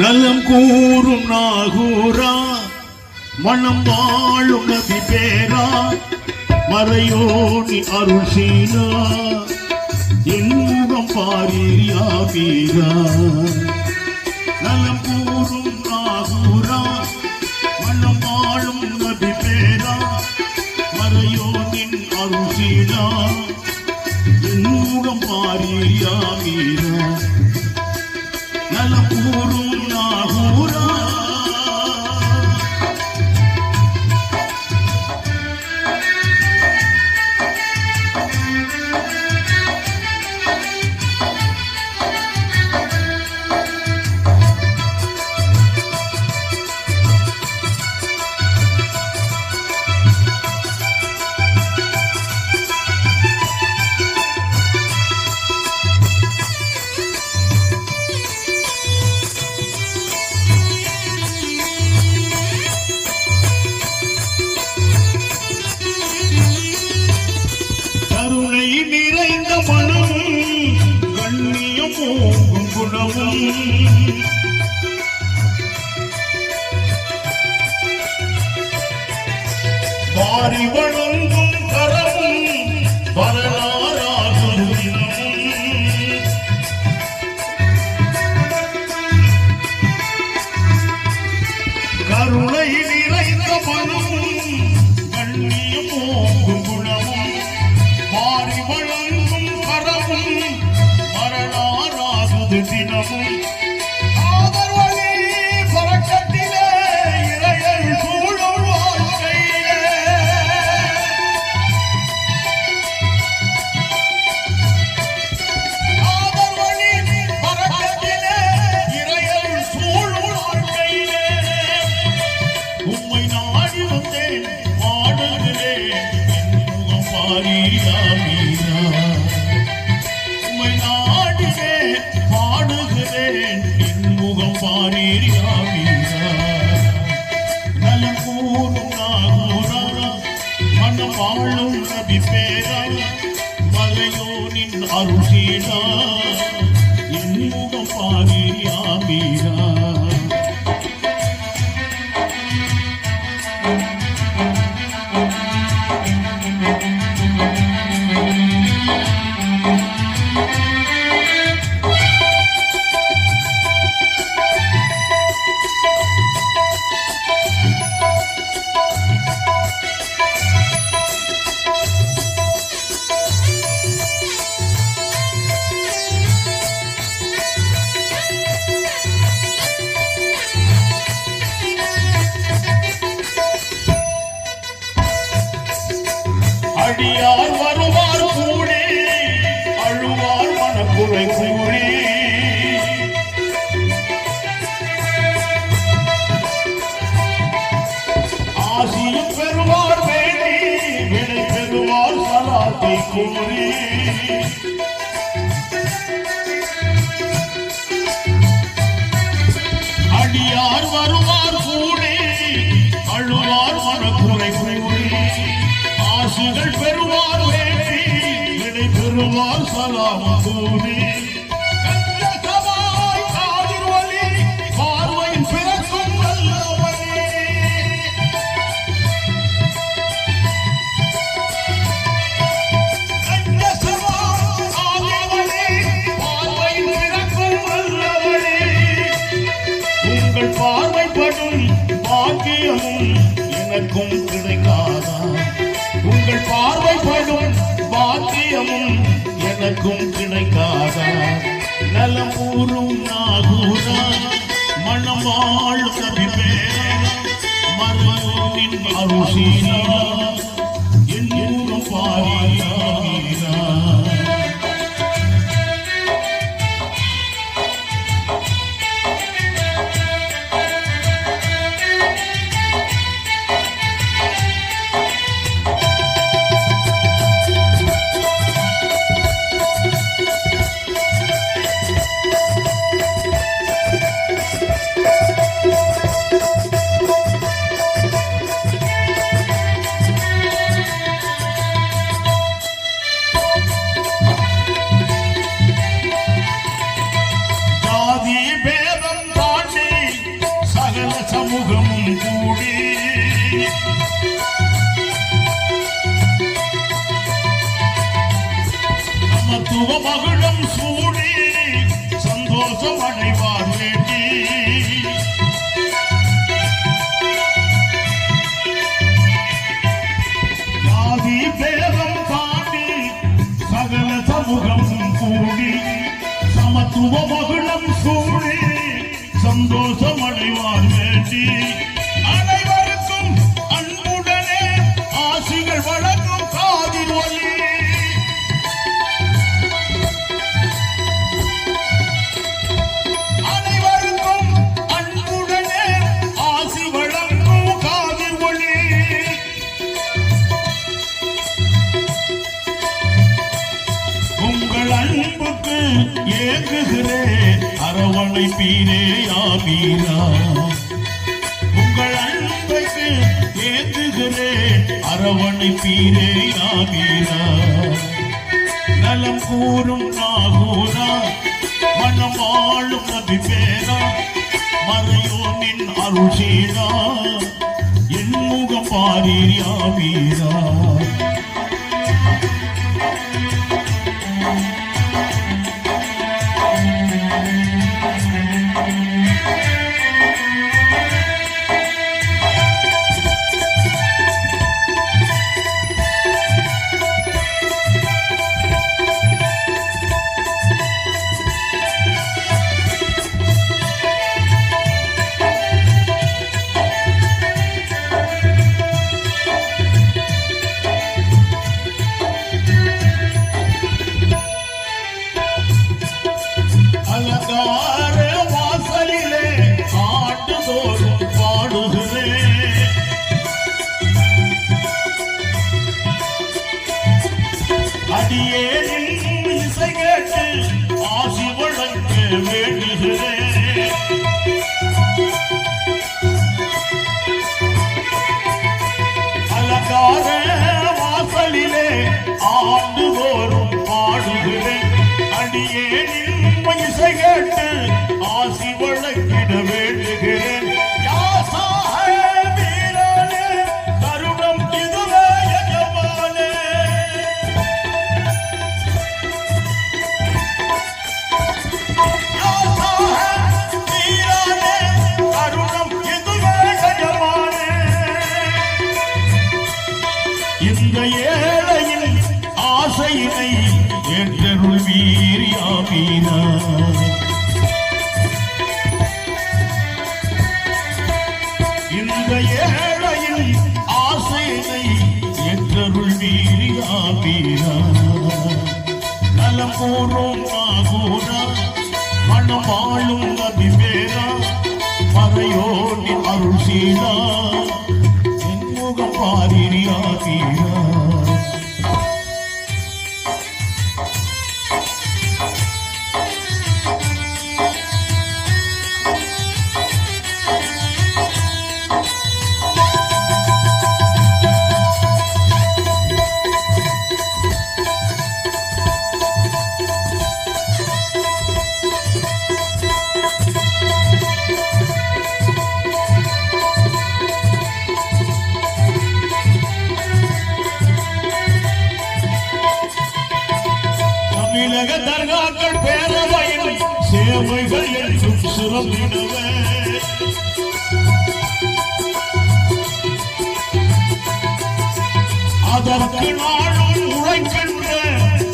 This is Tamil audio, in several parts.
நலம் கூறும் நாகூரா மனம் வாழும் நதி பேரா மறையோனி அருள் சீனா இன்பம் பாரியா வீரா. நலம் கூறும் நாகூரா மனம் வாழும் நதி பேரா மறையோனின் அருள் சீனா இன்பம் பாரியா வீரா. நலம் கூறும் அறிவனும் நின் அருள் செய்தா என் முகம் பாதிரியா மீரா ஆடியார் ọlọ́run fún mi. எனக்கும் கிடைக்காதா? நலமூரும் நாகூரா மணவாழ் கவி பேரா மருமூரின் அருசீனா அன்புக்கு ஏங்குகிறேன் அரவணைப்பீரே யாமீரா உங்கள் அன்புக்கு ஏங்குகிறேன் அரவணைப்பீரே யாமீரா நலம் கூறும் நாகூரா மனம் வாழும் நபி பேரா மறையோனின் அருள் செய்தா என் முகம் பாரீர் யாமீரா அதற்கு நாளும் உழைக்கின்ற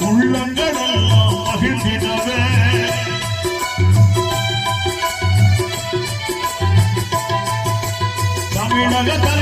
உள்ளங்கள் எல்லாம் மகிழ்ந்தினவே தமிழக தலை